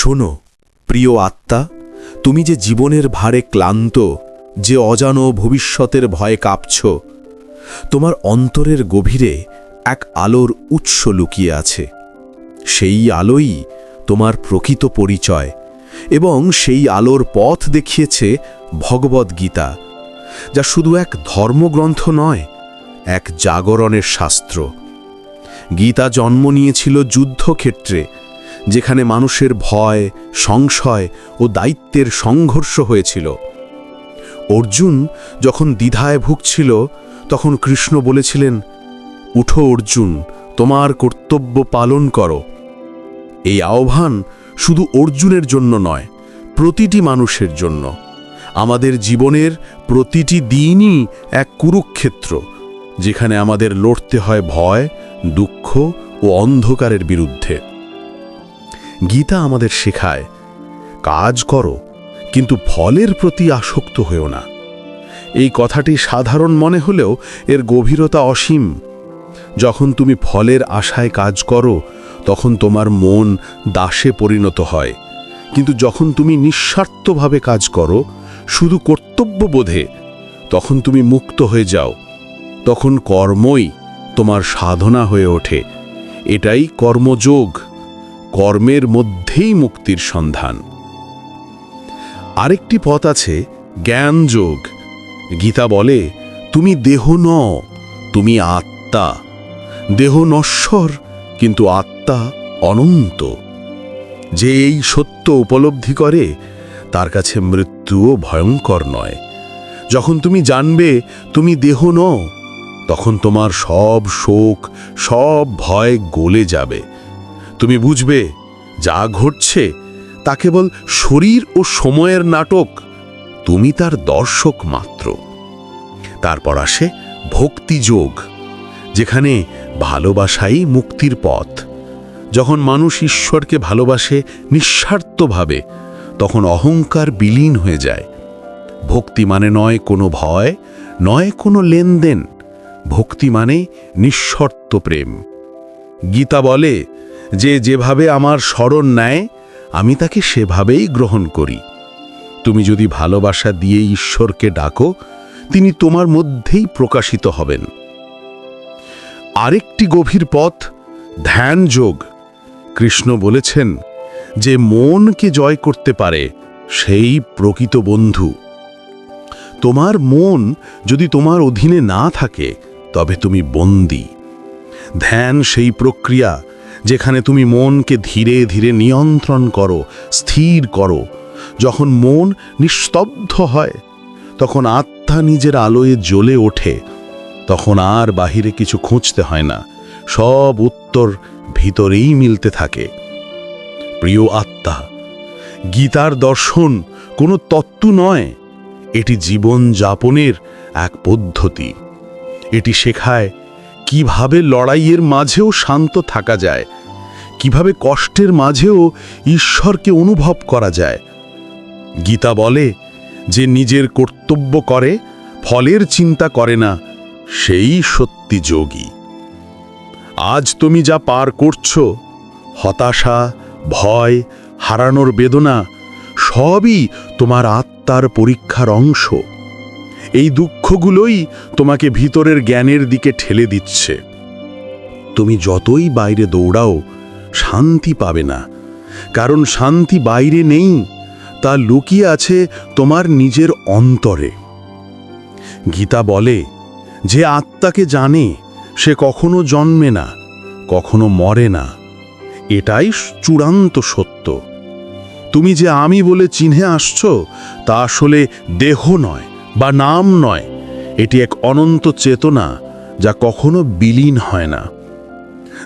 শোনো, প্রিয় আত্মা, তুমি যে জীবনের ভারে ক্লান্ত, যে অজানো ভবিষ্যতের ভয়ে কাঁপছ, তোমার অন্তরের গভীরে এক আলোর উৎস লুকিয়ে আছে। সেই আলোই তোমার প্রকৃত পরিচয় এবং সেই আলোর পথ দেখিয়েছে ভগবদ্গীতা যা শুধু এক ধর্মগ্রন্থ নয়, এক জাগরণের শাস্ত্র। গীতা জন্ম নিয়েছিল যুদ্ধক্ষেত্রে যেখানে মানুষের ভয়, সংশয় ও দায়িত্বের সংঘর্ষ হয়েছিল। অর্জুন যখন দ্বিধায় ভুগছিল, তখন কৃষ্ণ বলেছিলেন, উঠো অর্জুন, তোমার কর্তব্য পালন করো। এই আহ্বান শুধু অর্জুনের জন্য নয়, প্রতিটি মানুষের জন্য। আমাদের জীবনের প্রতিটি দিনই এক কুরুক্ষেত্র, যেখানে আমাদের লড়তে হয় ভয়, দুঃখ ও অন্ধকারের বিরুদ্ধে। গীতা আমাদের শেখায়, কাজ করো, কিন্তু ফলের প্রতি আসক্ত হয়েও না। এই কথাটি সাধারণ মনে হলেও এর গভীরতা অসীম। যখন তুমি ফলের আশায় কাজ করো, তখন তোমার মন দাসে পরিণত হয়। কিন্তু যখন তুমি নিঃস্বার্থভাবে কাজ করো, শুধু কর্তব্যবোধে, তখন তুমি মুক্ত হয়ে যাও। তখন কর্মই তোমার সাধনা হয়ে ওঠে। এটাই কর্মযোগ। কর্মের মধ্যেই মুক্তির সন্ধান। আরেকটি পথ আছে জ্ঞানযোগ। গীতা বলে, তুমি দেহ ন তুমি আত্মা। দেহ নশ্বর, কিন্তু আত্মা অনন্ত। যে এই সত্য উপলব্ধি করে, তার কাছে মৃত্যুও ভয়ঙ্কর নয়। যখন তুমি জানবে, তুমি দেহ ন তখন তোমার সব শোক, সব ভয় গলে যাবে। তুমি বুঝবে, যা ঘটছে তা কেবল শরীর ও সময়ের নাটক, তুমি তার দর্শক মাত্র। তারপর আসে ভক্তিযোগ যেখানে ভালোবাসাই মুক্তির পথ। যখন মানুষ ঈশ্বরকে ভালোবাসে নিঃস্বার্থভাবে, তখন অহংকার বিলীন হয়ে যায়। ভক্তি মানে নয় কোনো ভয়, নয় কোনো লেনদেন, ভক্তি মানে নিঃশর্ত প্রেম। গীতা বলে যে যেভাবে আমার স্মরণ নেয়, আমি তাকে সেভাবেই গ্রহণ করি। তুমি যদি ভালোবাসা দিয়ে ঈশ্বরকে ডাকো, তিনি তোমার মধ্যেই প্রকাশিত হবেন। আরেকটি গভীর পথ ধ্যান যোগ কৃষ্ণ বলেছেন যে, মনকে জয় করতে পারে সেই প্রকৃত বন্ধু। তোমার মন যদি তোমার অধীনে না থাকে, তবে তুমি বন্দী। ধ্যান সেই প্রক্রিয়া যেখানে তুমি মনকে ধীরে ধীরে নিয়ন্ত্রণ করো, স্থির করো। যখন মন নিস্তব্ধ হয়, তখন আত্মা নিজের আলোয় জ্বলে ওঠে। তখন আর বাহিরে কিছু খুঁজতে হয় না। সব উত্তর ভিতরেই মিলতে থাকে। প্রিয় আত্মা, গীতার দর্শন কোনো তত্ত্ব নয়। এটি জীবন যাপনের এক পদ্ধতি। এটি শেখায় কীভাবে লড়াইয়ের মাঝেও শান্ত থাকা যায়? কীভাবে কষ্টের মাঝেও ঈশ্বরকে অনুভব করা যায়? গীতা বলে, যে নিজের কর্তব্য করে, ফলের চিন্তা করে না, সেই সত্যি যোগী। আজ তুমি যা পার করছ, হতাশা, ভয়, হারানোর বেদনা, সবই তোমার আত্মার পরীক্ষার অংশ। এই দুঃখগুলোই তোমাকে ভিতরের জ্ঞানের দিকে ঠেলে দিচ্ছে। তুমি যতই বাইরে দৌড়াও, শান্তি পাবে না। কারণ শান্তি বাইরে নেই, তা লুকিয়ে আছে তোমার নিজের অন্তরে। গীতা বলে, যে আত্মাকে জানে, সে কখনো জন্মে না, কখনো মরে না। এটাই চূড়ান্ত সত্য। তুমি যে আমি বলে চিহ্নে আসছো, তা আসলে দেহ নয়। বা নাম নয়, এটি এক অনন্ত চেতনা যা কখনো বিলীন হয় না।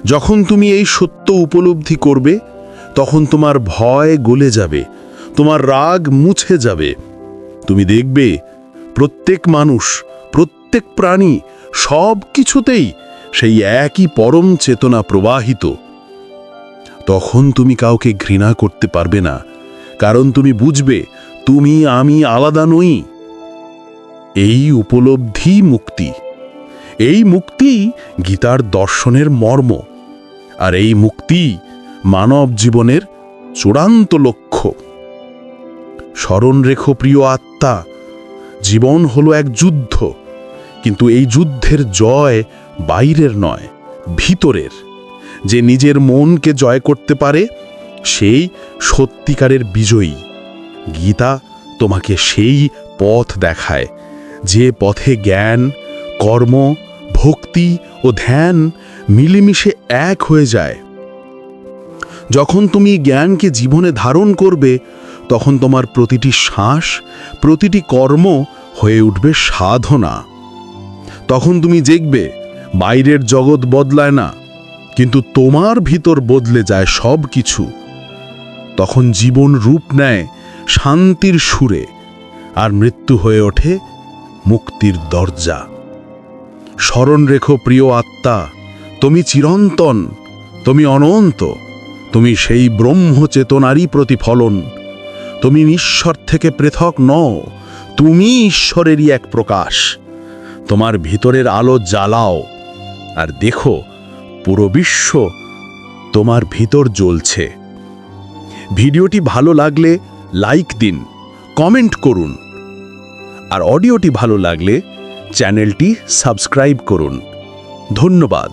যখন তুমি এই সত্য উপলব্ধি করবে, তখন তোমার ভয় গলে যাবে, তোমার রাগ মুছে যাবে। তুমি দেখবে, প্রত্যেক মানুষ, প্রত্যেক প্রাণী সব কিছুতেই সেই একই পরম চেতনা প্রবাহিত। তখন তুমি কাউকে ঘৃণা করতে পারবে না, কারণ তুমি বুঝবে, তুমি, আমি আলাদা নই। এই উপলব্ধি মুক্তি। এই মুক্তি গীতার দর্শনের মর্ম। আর এই মুক্তি মানব জীবনের চূড়ান্ত লক্ষ্য। স্মরণ রেখো প্রিয় আত্মা, জীবন হলো এক যুদ্ধ। কিন্তু এই যুদ্ধের জয় বাইরের নয়, ভিতরের। যে নিজের মনকে জয় করতে পারে, সেই সত্যিকারের বিজয়ী। গীতা তোমাকে সেই পথ দেখায়। যে পথে জ্ঞান, কর্ম, ভক্তি ও ধ্যান মিলেমিশে এক হয়ে যায়। যখন তুমি জ্ঞানকে জীবনে ধারণ করবে, তখন তোমার প্রতিটি শ্বাস, প্রতিটি কর্ম হয়ে উঠবে সাধনা। তখন তুমি দেখবে, বাইরের জগৎ বদলায় না, কিন্তু তোমার ভিতর বদলে যায় সব কিছু তখন জীবন রূপ নেয় শান্তির সুরে, আর মৃত্যু হয়ে ওঠে মুক্তির দরজা। স্মরণ রেখো প্রিয় আত্মা, তুমি চিরন্তন, তুমি অনন্ত, তুমি সেই ব্রহ্ম চেতনারই প্রতিফলন। তুমি ঈশ্বর থেকে পৃথক নও, তুমি ঈশ্বরেরই এক প্রকাশ। তোমার ভিতরের আলো জ্বালাও, আর দেখো, পুরো বিশ্ব তোমার ভিতর জ্বলছে। ভিডিওটি ভালো লাগলে লাইক দিন, কমেন্ট করুন। আর অডিওটি ভালো লাগলে চ্যানেলটি সাবস্ক্রাইব করুন। ধন্যবাদ।